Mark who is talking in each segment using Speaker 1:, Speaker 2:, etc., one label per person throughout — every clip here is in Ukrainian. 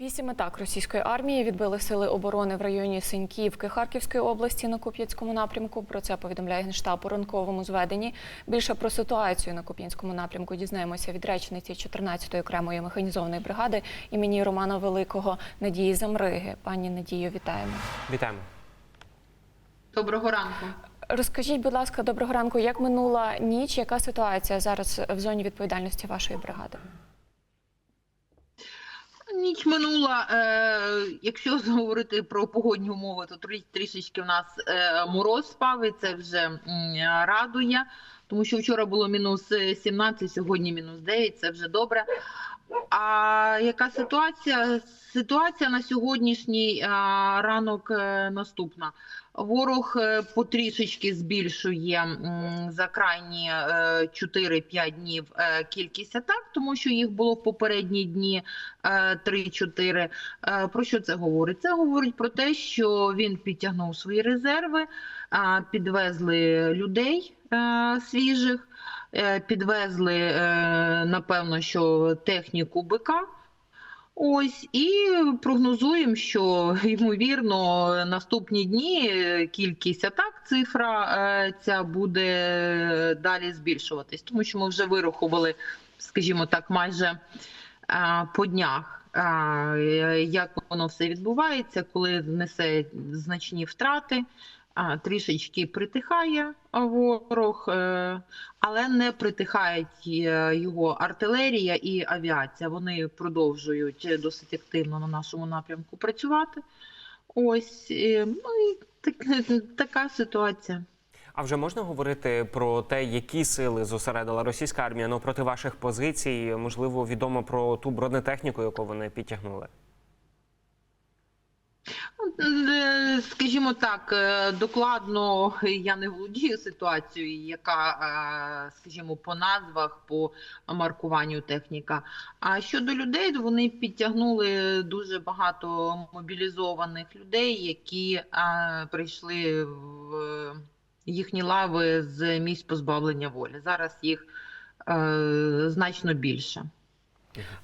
Speaker 1: Вісім атак російської армії відбили сили оборони в районі Синьківки Харківської області на Куп'янському напрямку. Про це повідомляє генштаб у ранковому зведенні. Більше про ситуацію на Куп'янському напрямку дізнаємося від речниці 14-ї окремої механізованої бригади імені Романа Великого Надії Замриги. Пані Надію, вітаємо.
Speaker 2: Вітаємо.
Speaker 3: Доброго ранку.
Speaker 1: Розкажіть, будь ласка, доброго ранку. Як минула ніч? Яка ситуація зараз в зоні відповідальності вашої бригади?
Speaker 3: Ніч минула. Е, якщо говорити про погодні умови, то трішечки в нас е, мороз спав, і це вже радує. Тому що вчора було мінус 17, сьогодні мінус 9, це вже добре. А яка ситуація? Ситуація на сьогоднішній ранок е, наступна. Ворог е, потрішечки збільшує за крайні е, 4-5 днів е, кількість атак, тому що їх було в попередні дні е, 3-4. Е, Про що це говорить? Це говорить про те, що він підтягнув свої резерви, підвезли людей е, свіжих, е, підвезли, е, напевно, що техніку БК. Ось і прогнозуємо, що ймовірно наступні дні е, кількість атак, цифра е, ця буде далі збільшуватись, тому що ми вже вирахували, скажімо так, майже е, по днях, як воно все відбувається, коли несе значні втрати. Трішечки притихає ворог, е, але не притихає е, його артилерія і авіація. Вони продовжують досить активно на нашому напрямку працювати. Ось е, ну і так, така ситуація.
Speaker 2: А вже можна говорити про те, які сили зосередила російська армія ну, проти ваших позицій? Можливо, відомо про ту бронетехніку, яку вони підтягнули?
Speaker 3: Скажімо так, е, докладно я не володію ситуацією, яка, е, скажімо, по назвах, по маркуванню техніка. А щодо людей, вони підтягнули дуже багато мобілізованих людей, які е, прийшли в їхні лави з місць позбавлення волі. Зараз їх значно більше.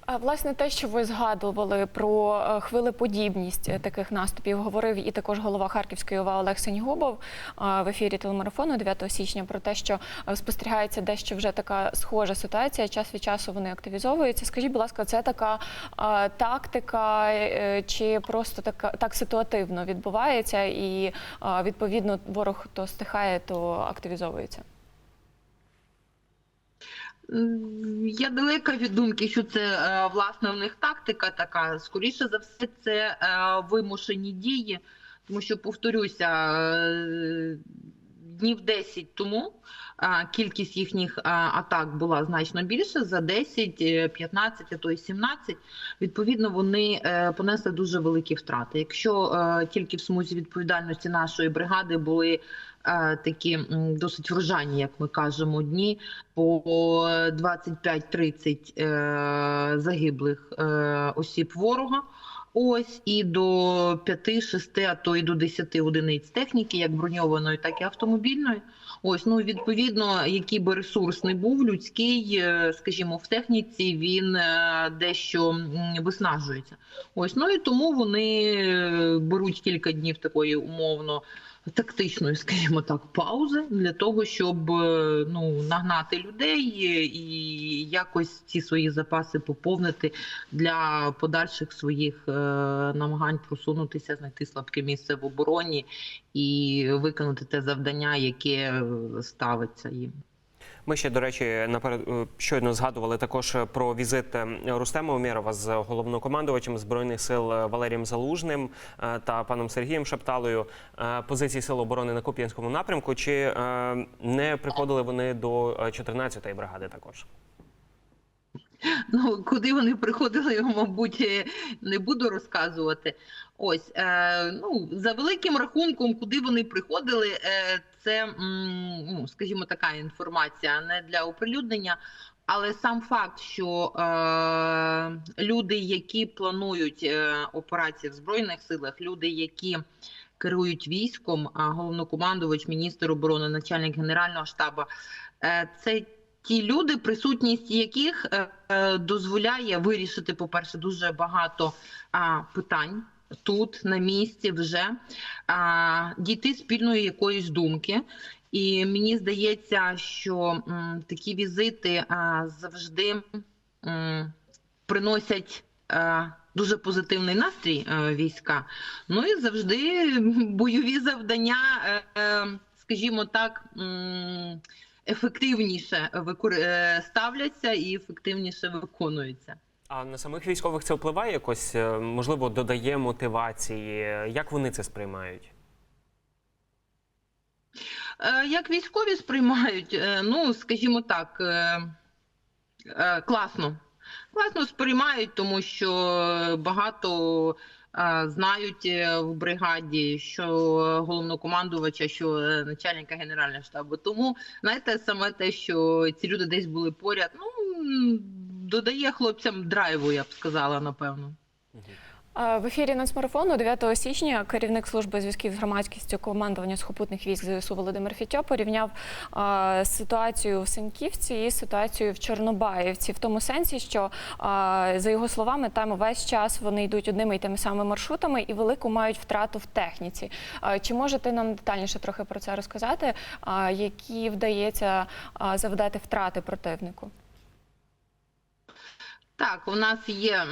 Speaker 1: А, Власне, те, що ви згадували про е, хвилеподібність е, таких наступів, говорив і також голова Харківської ОВА Олег Сенігубов е, в ефірі телемарафону 9 січня про те, що спостерігається дещо вже така схожа ситуація. Час від часу вони активізовуються. Скажіть, будь ласка, це така тактика чи просто така так ситуативно відбувається, і відповідно ворог то стихає, то активізовується?
Speaker 3: Я далека від думки, що це е, власне в них тактика така. Скоріше за все, це е, вимушені дії, тому що повторюся, е, днів 10 тому кількість їхніх атак була значно більша за 10, е, 15, а то й 17. Відповідно, вони понесли дуже великі втрати. Якщо тільки в смузі відповідальності нашої бригади були такі досить врожайні, як ми кажемо, дні по 25-30 е, загиблих е, осіб ворога. Ось і до 5-6, а то і до 10 одиниць техніки, як броньованої, так і автомобільної. Ось ну відповідно, який би ресурс не був людський, е, скажімо, в техніці він е, дещо виснажується. Ось ну і тому вони е, беруть кілька днів такої умовно тактичної, скажімо так, паузи для того, щоб е, ну нагнати людей і якось ці свої запаси поповнити для подальших своїх е, намагань просунутися, знайти слабке місце в обороні і виконати те завдання, яке е, ставиться їм.
Speaker 2: Ми ще, до речі, наперед е, щойно згадували також про візит е, Рустема Умєрова з головнокомандувачем збройних сил е, Валерієм Залужним е, та паном Сергієм Шапталою е, позиції сил оборони на Куп'янському напрямку. Чи е, не приходили вони до е, 14-ї бригади також?
Speaker 3: Ну, куди вони приходили, я, мабуть, е, не буду розказувати. Ось, е, ну, за великим рахунком, куди вони приходили, е, це, ну, скажімо, така інформація не для оприлюднення. Але сам факт, що е, люди, які планують е, операції в Збройних силах, люди, які керують військом, а головнокомандувач, міністр оборони, начальник генерального штабу, е, це ті люди, присутність яких е, е, дозволяє вирішити, по-перше, дуже багато питань тут, на місці, вже а, дійти спільної якоїсь думки. І мені здається, що м, такі візити а, завжди м, приносять е, дуже позитивний настрій е, війська. Ну і завжди бойові завдання, е, скажімо так, м, ефективніше викор- е, ставляться і ефективніше виконуються.
Speaker 2: А на самих військових це впливає якось, е, можливо, додає мотивації. Як вони це сприймають?
Speaker 3: Е, Як військові сприймають, ну скажімо так, класно. Класно сприймають, тому що багато знають е, в бригаді, що головнокомандувача, що е, начальника генерального штабу. Тому знаєте, саме те, що ці люди десь були поряд, ну додає хлопцям драйву, я б сказала, напевно.
Speaker 1: В ефірі нацмарафону 9 січня керівник служби зв'язків з громадськістю командування сухопутних військ ЗСУ Володимир Фітьо порівняв ситуацію в Синьківці і ситуацію в Чорнобаївці, в тому сенсі, що за його словами, там весь час вони йдуть одними і тими самими маршрутами і велику мають втрату в техніці. Чи можете нам детальніше трохи про це розказати? Які вдається завдати втрати противнику?
Speaker 3: Так, у нас є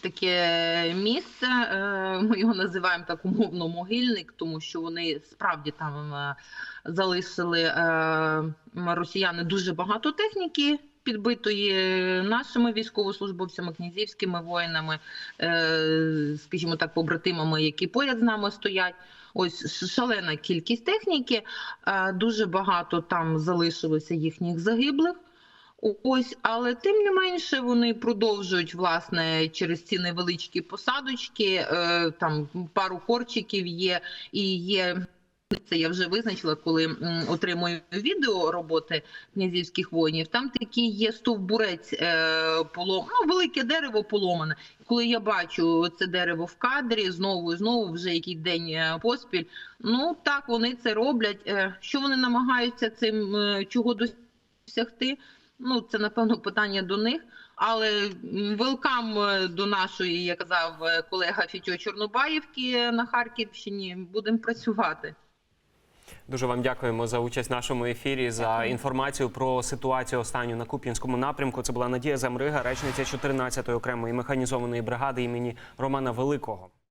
Speaker 3: таке місце, е, ми його називаємо так умовно могильник, тому що вони справді там е, залишили е, росіяни дуже багато техніки. Підбитої нашими військовослужбовцями, князівськими воїнами, скажімо так, побратимами, які поряд з нами стоять. Ось шалена кількість техніки. Дуже багато там залишилося їхніх загиблих. Ось, але тим не менше вони продовжують власне через ці невеличкі посадочки. Е, там пару корчиків є і є. Це я вже визначила, коли отримую відео роботи князівських воїнів. Там такий є стовбурець е, полом, ну велике дерево поломане. Коли я бачу це дерево в кадрі, знову і знову вже який день е, поспіль. Ну так вони це роблять. Е, що вони намагаються цим е, чого досягти? Ну, це напевно питання до них. Але велкам до нашої, як казав е, колега Фітьо Чорнобаївки на Харківщині. Будемо працювати.
Speaker 2: Дуже вам дякуємо за участь в нашому ефірі, за інформацію про ситуацію останню на Куп'янському напрямку. Це була Надія Замрига, речниця 14-ї окремої механізованої бригади імені Романа Великого.